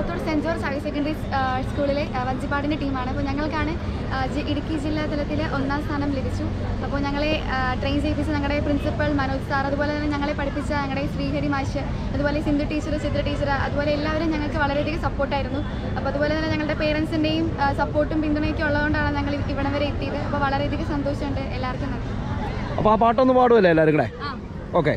Parathode saint George higher secondary സ്കൂളിലെ വഞ്ചിപ്പാടിന്റെ ടീമാണ്. അപ്പോൾ ഞങ്ങൾക്കാണ് ഇടുക്കി ജില്ലാ തലത്തിൽ ഒന്നാം സ്ഥാനം ലഭിച്ചു. അപ്പോൾ ഞങ്ങളെ ട്രെയിൻ ചെയ്യിപ്പിച്ച ഞങ്ങളുടെ പ്രിൻസിപ്പൽ മനോജ് സാർ അതുപോലെ തന്നെ ഞങ്ങളെ പഠിപ്പിച്ച ഞങ്ങളുടെ ശ്രീഹരി മാഷ് അതുപോലെ സിന്ധു ടീച്ചർ ചിത്ര ടീച്ചർ അതുപോലെ എല്ലാവരും ഞങ്ങൾക്ക് വളരെയധികം സപ്പോർട്ടായിരുന്നു അപ്പോൾ അതുപോലെ തന്നെ ഞങ്ങളുടെ പേരൻസിന്റെയും സപ്പോർട്ടും പിന്തുണയൊക്കെ ഉള്ളതുകൊണ്ടാണ് ഞങ്ങൾ ഇവിടെ വരെ എത്തിയത്. അപ്പോൾ വളരെയധികം സന്തോഷമുണ്ട്. എല്ലാവർക്കും നന്ദി. അപ്പോൾ ആ പാട്ടൊന്ന് പാടുമല്ലേ എല്ലാവരും കൂടെ? Okay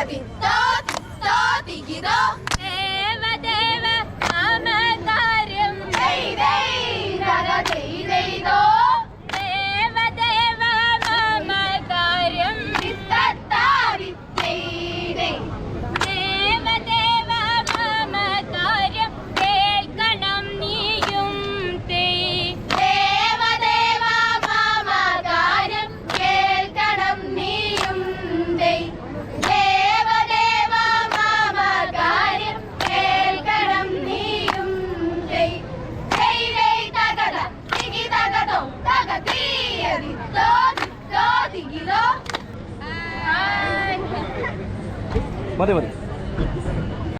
Stop! Stop! tot, Stop! まではです